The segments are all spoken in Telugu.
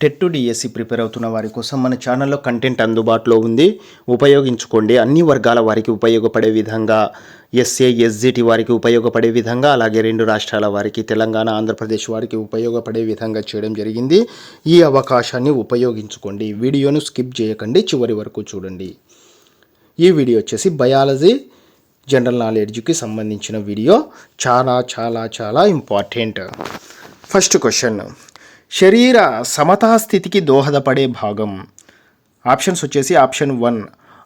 టెట్ టు డిఎస్సి ప్రిపేర్ అవుతున్న వారి కోసం మన ఛానల్లో కంటెంట్ అందుబాటులో ఉంది. ఉపయోగించుకోండి. అన్ని వర్గాల వారికి ఉపయోగపడే విధంగా ఎస్ఏ ఎస్జిటి వారికి ఉపయోగపడే విధంగా అలాగే రెండు రాష్ట్రాల వారికి తెలంగాణ ఆంధ్రప్రదేశ్ వారికి ఉపయోగపడే విధంగా చేయడం జరిగింది. ఈ అవకాశాన్ని ఉపయోగించుకోండి. వీడియోను స్కిప్ చేయకండి. చివరి వరకు చూడండి. ఈ వీడియో వచ్చేసి బయాలజీ జనరల్ నాలెడ్జ్కి సంబంధించిన వీడియో. చాలా చాలా చాలా ఇంపార్టెంట్. First question. శరీర సమతాస్థితికి దోహదపడే భాగం. ఆప్షన్స్ వచ్చేసి ఆప్షన్ వన్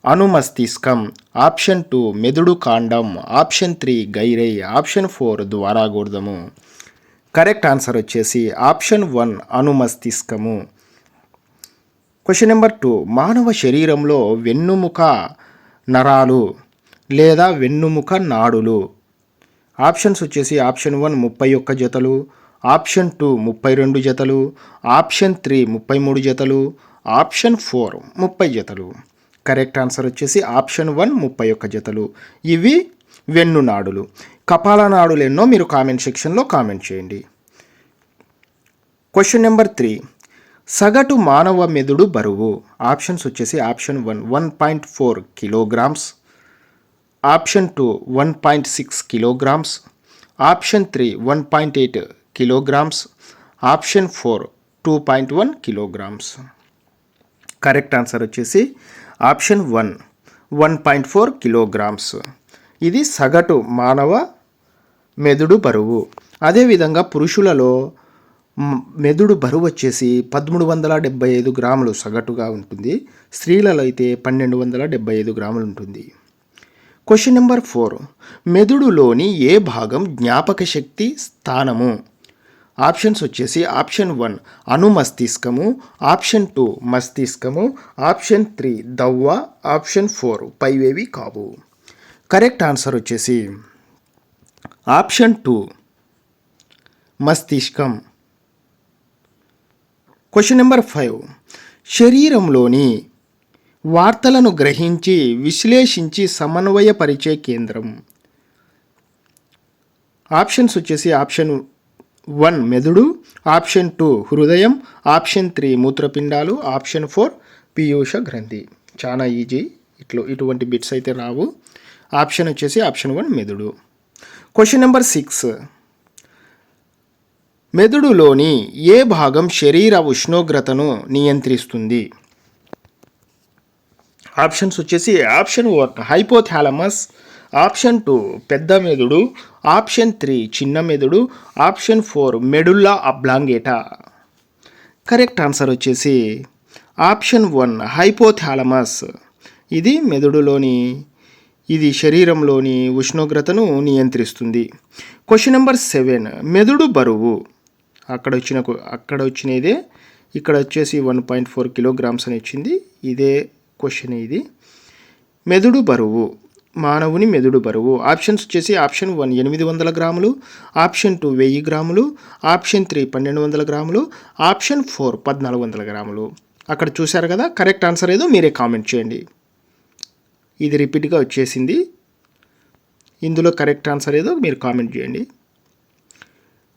అనుమస్తిష్కం. ఆప్షన్ టూ మెదుడు కాండం. ఆప్షన్ త్రీ గైరై ఆప్షన్ ఫోర్ ద్వారాగూర్ధము. కరెక్ట్ ఆన్సర్ వచ్చేసి ఆప్షన్ వన్ అనుమస్తిష్కము. క్వశ్చన్ నెంబర్ టూ మానవ శరీరంలో వెన్నుముక నరాలు లేదా వెన్నుముక నాడులు. ఆప్షన్స్ వచ్చేసి ఆప్షన్ వన్ ముప్పై ఒక్క జతలు. ఆప్షన్ టూ ముప్పై రెండు జతలు ఆప్షన్ త్రీ ముప్పై మూడు జతలు ఆప్షన్ ఫోర్ ముప్పై జతలు. కరెక్ట్ ఆన్సర్ వచ్చేసి ఆప్షన్ వన్ ముప్పై ఒక్క జతలు. ఇవి వెన్ను నాడులు. కపాల నాడులు ఎన్నో మీరు కామెంట్ సెక్షన్లో కామెంట్ చేయండి. క్వశ్చన్ నెంబర్ త్రీ సగటు మానవ మెదుడు బరువు. ఆప్షన్స్ వచ్చేసి option one one point four kilograms. Option two one point six kilograms. Option three one point eight kilograms. Option four two point one kilograms. Correct answer వచ్చేసి option one one point four kilograms. ఇది సగటు మానవ మెదుడు బరువు. అదేవిధంగా పురుషులలో మెదుడు బరువు వచ్చేసి పదమూడు వందల డెబ్బై ఐదు గ్రాములు సగటుగా ఉంటుంది. స్త్రీలలో అయితే పన్నెండు వందల డెబ్బై ఐదు గ్రాములు ఉంటుంది. క్వశ్చన్ నెంబర్ ఫోర్ మెదుడులోని ఏ భాగం జ్ఞాపక శక్తి స్థానము? ఆప్షన్స్ వచ్చేసి ఆప్షన్ వన్ అనుమస్తిష్కము ఆప్షన్ టూ మస్తిష్కము ఆప్షన్ త్రీ దవ్వ ఆప్షన్ ఫోర్ పైవేవి కావు. కరెక్ట్ ఆన్సర్ వచ్చేసి option two మస్తిష్కం. Question number five. శరీరంలోని వార్తలను గ్రహించి విశ్లేషించి సమన్వయపరిచే కేంద్రం. ఆప్షన్స్ వచ్చేసి ఆప్షన్ వన్ మెదుడు ఆప్షన్ టూ హృదయం ఆప్షన్ త్రీ మూత్రపిండాలు ఆప్షన్ ఫోర్ పీయూష గ్రంథి. చాలా ఈజీ. ఇట్లు ఇటువంటి బిట్స్ అయితే రావు. ఆప్షన్ వచ్చేసి option one మెదుడు. Question number six మెదుడులోని ఏ భాగం శరీర ఉష్ణోగ్రతను నియంత్రిస్తుంది? ఆప్షన్స్ వచ్చేసి option one hypothalamus option two పెద్ద మెదుడు. ఆప్షన్ త్రీ చిన్న మెదుడు. Option four medulla oblongata. Correct answer వచ్చేసి ఆప్షన్ వన్ హైపోథాలమస్. ఇది మెదడులోని ఇది శరీరంలోని ఉష్ణోగ్రతను నియంత్రిస్తుంది. క్వశ్చన్ నెంబర్ సెవెన్ మెదడు బరువు. అక్కడ వచ్చిన అక్కడ వచ్చినదే. ఇక్కడ వచ్చేసి వన్ పాయింట్ ఫోర్ కిలోగ్రామ్స్ అని వచ్చింది. ఇదే క్వశ్చన్ ఇది. మెదడు బరువు. మానవుని మెదడు బరువు. ఆప్షన్స్ వచ్చేసి ఆప్షన్ వన్ ఎనిమిది వందల గ్రాములు ఆప్షన్ టూ వెయ్యి గ్రాములు ఆప్షన్ త్రీ పన్నెండు వందల గ్రాములు ఆప్షన్ ఫోర్ పద్నాలుగు వందల గ్రాములు. అక్కడ చూశారు కదా? కరెక్ట్ ఆన్సర్ ఏదో మీరే కామెంట్ చేయండి. ఇది రిపీట్గా వచ్చేసింది. ఇందులో కరెక్ట్ ఆన్సర్ ఏదో మీరు కామెంట్ చేయండి.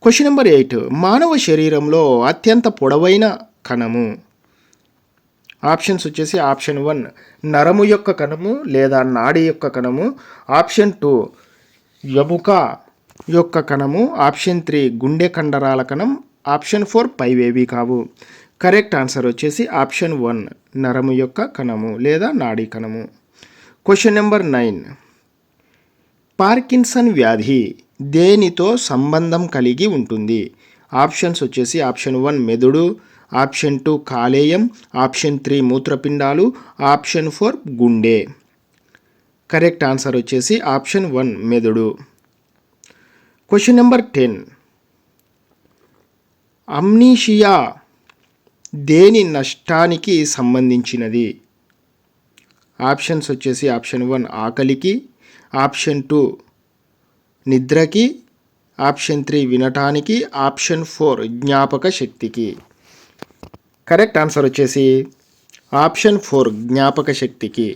Question number eight. మానవ శరీరంలో అత్యంత పొడవైన కణము. ఆప్షన్స్ వచ్చేసి ఆప్షన్ వన్ నరము యొక్క కణము లేదా నాడి యొక్క కణము. ఆప్షన్ టూ ఎముక యొక్క కణము. ఆప్షన్ త్రీ గుండె కండరాల కణం. ఆప్షన్ ఫోర్ పైవేవి కావు. కరెక్ట్ ఆన్సర్ వచ్చేసి ఆప్షన్ వన్ నరము యొక్క కణము లేదా నాడీ కణము. క్వశ్చన్ నెంబర్ నైన్ పార్కిన్సన్ వ్యాధి దేనితో సంబంధం కలిగి ఉంటుంది? ఆప్షన్స్ వచ్చేసి ఆప్షన్ వన్ మెదుడు. ఆప్షన్ టూ కాలేయం ఆప్షన్ త్రీ మూత్రపిండాలు ఆప్షన్ ఫోర్ గుండె. కరెక్ట్ ఆన్సర్ వచ్చేసి ఆప్షన్ వన్ మెదడు. Question number ten. అమ్నీషియా దేని నష్టానికి సంబంధించినది? ఆప్షన్స్ వచ్చేసి ఆప్షన్ వన్ ఆకలికి ఆప్షన్ టూ నిద్రకి ఆప్షన్ త్రీ వినటానికి ఆప్షన్ ఫోర్ జ్ఞాపక శక్తికి. కరెక్ట్ ఆన్సర్ వచ్చేసి ఆప్షన్ ఫోర్ జ్ఞాపక శక్తికి.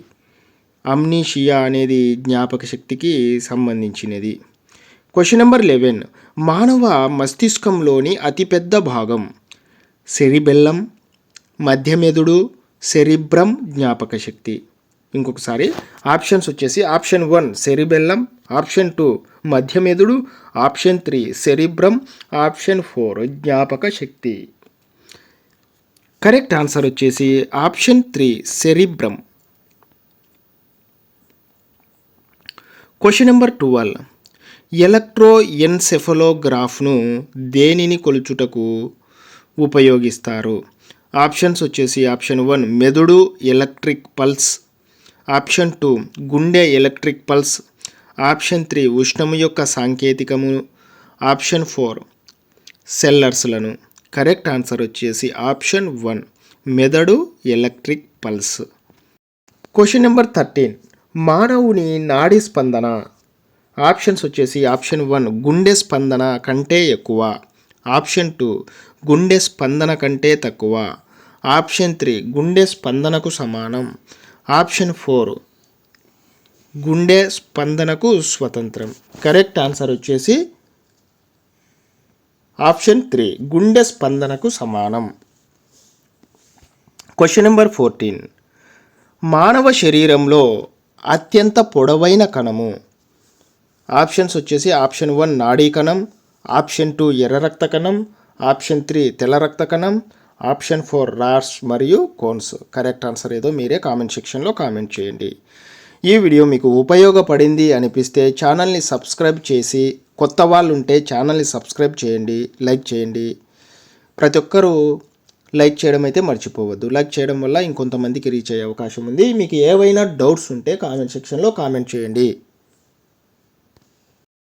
అమ్నీషియా అనేది జ్ఞాపక శక్తికి సంబంధించినది. క్వశ్చన్ నెంబర్ లెవెన్ మానవ మస్తిష్కంలోని అతిపెద్ద భాగం సెరిబెల్లం మధ్యమెదుడు సెరిబ్రం జ్ఞాపక శక్తి. ఇంకొకసారి ఆప్షన్స్ వచ్చేసి option one cerebellum option two మధ్యమెదుడు option three cerebrum option four జ్ఞాపక శక్తి. కరెక్ట్ ఆన్సర్ వచ్చేసి option three cerebrum. Question number twelve electro ఎన్సెఫలోగ్రాఫ్ను దేనిని కొలుచుటకు ఉపయోగిస్తారు? ఆప్షన్స్ వచ్చేసి ఆప్షన్ వన్ మెదడు ఎలక్ట్రిక్ పల్స్. ఆప్షన్ టూ గుండె ఎలక్ట్రిక్ పల్స్. ఆప్షన్ త్రీ ఉష్ణము యొక్క సాంకేతికము. ఆప్షన్ ఫోర్ సెల్లర్స్లను. కరెక్ట్ ఆన్సర్ వచ్చేసి ఆప్షన్ వన్ మెదడు electric pulse. Question number thirteen మానవుని నాడీ స్పందన. ఆప్షన్స్ వచ్చేసి ఆప్షన్ వన్ గుండె స్పందన కంటే ఎక్కువ. ఆప్షన్ టూ గుండె స్పందన కంటే తక్కువ. ఆప్షన్ త్రీ గుండె స్పందనకు సమానం. ఆప్షన్ ఫోర్ గుండె స్పందనకు స్వతంత్రం. కరెక్ట్ ఆన్సర్ వచ్చేసి ఆప్షన్ త్రీ గుండె స్పందనకు సమానం. క్వశ్చన్ నెంబర్ ఫోర్టీన్ మానవ శరీరంలో అత్యంత పొడవైన కణము. ఆప్షన్స్ వచ్చేసి ఆప్షన్ వన్ నాడీ కణం. ఆప్షన్ టూ ఎర్ర రక్త కణం. ఆప్షన్ త్రీ తెల్ల రక్త కణం. ఆప్షన్ ఫోర్ రార్స్ మరియు కోన్స్. కరెక్ట్ ఆన్సర్ ఏదో మీరే కామెంట్ సెక్షన్లో కామెంట్ చేయండి. ఈ వీడియో మీకు ఉపయోగపడింది అనిపిస్తే ఛానల్ని సబ్స్క్రైబ్ చేసి కొత్త వాళ్ళు ఉంటే ఛానల్ని సబ్స్క్రైబ్ చేయండి లైక్ చేయండి. ప్రతి ఒక్కరూ లైక్ చేయడం అయితే మర్చిపోవద్దు. లైక్ చేయడం వల్ల ఇంకొంతమందికి రీచ్ అయ్యే అవకాశం ఉంది. మీకు ఏవైనా డౌట్స్ ఉంటే కామెంట్ సెక్షన్లో కామెంట్ చేయండి.